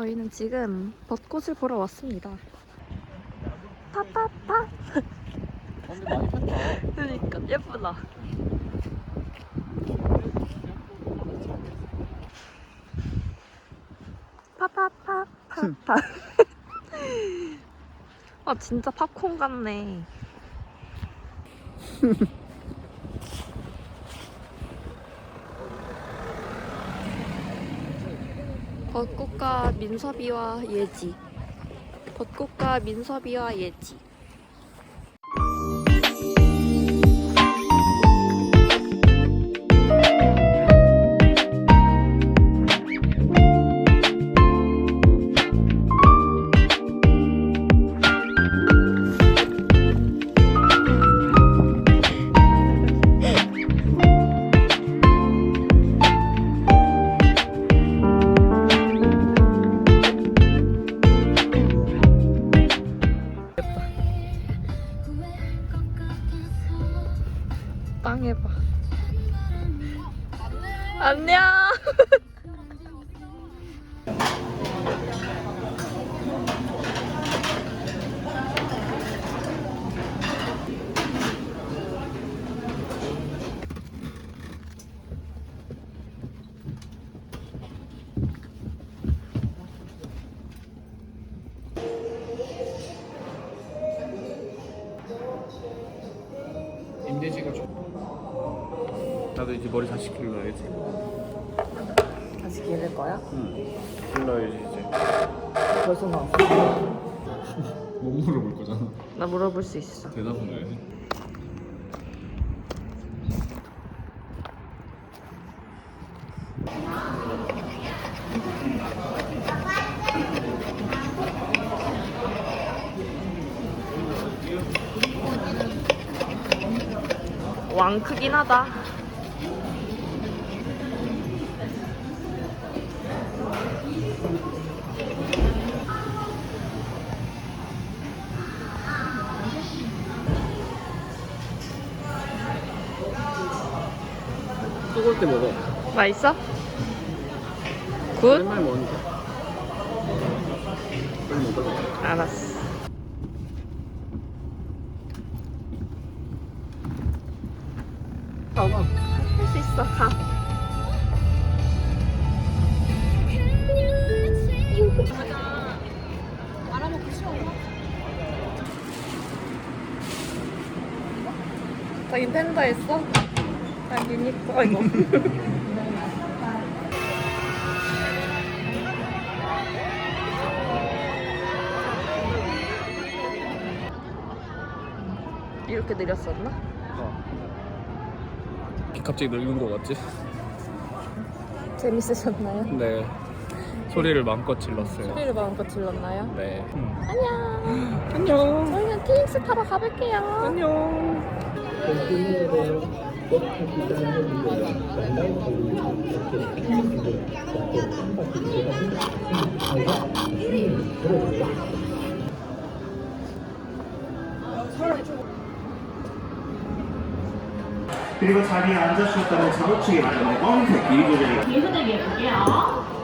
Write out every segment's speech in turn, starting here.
저희는 지금 벚꽃을 보러 왔습니다. 파파파. 근데 많이 폈다. 그러니까 예쁘다. 파파파 파파. 아 진짜 팝콘 같네. 벚꽃과 민섭이와 예지. 벚꽃과 민섭이와 예지. 빵 해봐. 안녕. 나도 이제 머리 다시 길러야지. 다시 기를 거야? 응. 길러야지 이제. 벌써 나왔어. 못 물어볼 거잖아. 나 물어볼 수 있어. 대답은 해야지. 왕 크긴 하다. 뜨거울 때 먹어. 맛있어? 굿? 오랜만에 먹으니까. 빨리 먹어. 알았어. 가봐. 할수 있어. 가. 나 인텐더 했어? 유니코 아 이거 이렇게 느렸었나? 갑자기 늙은 거 같지? 재밌으셨나요? 네. 소리를 마음껏 질렀어요. 소리를 마음껏 질렀나요? 네. 안녕. 안녕. 저희는 TX 타러 가볼게요. 안녕. 그리고 자리에 앉으셨다면 좌우측에 맞는 길이 조절이 위해 볼게요.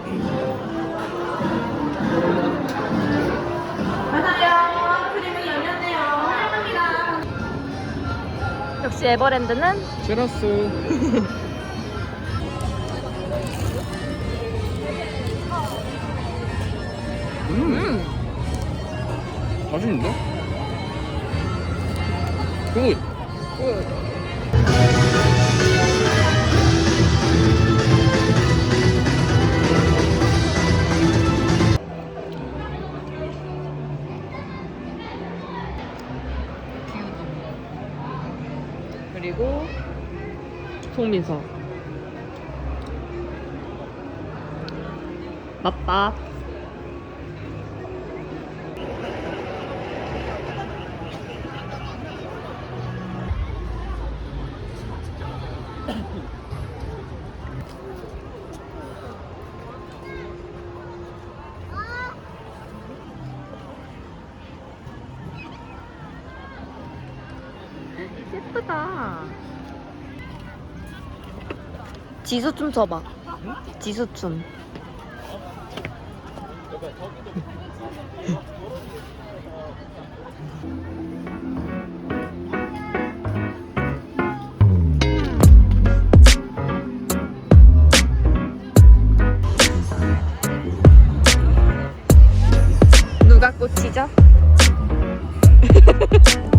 역시 에버랜드는 제라스. 음. 맛있는데? 굿. 그리고 송민서. 맞다. 예쁘다. 지수 좀 춰봐. 지수 춤. 누가 꽂히죠?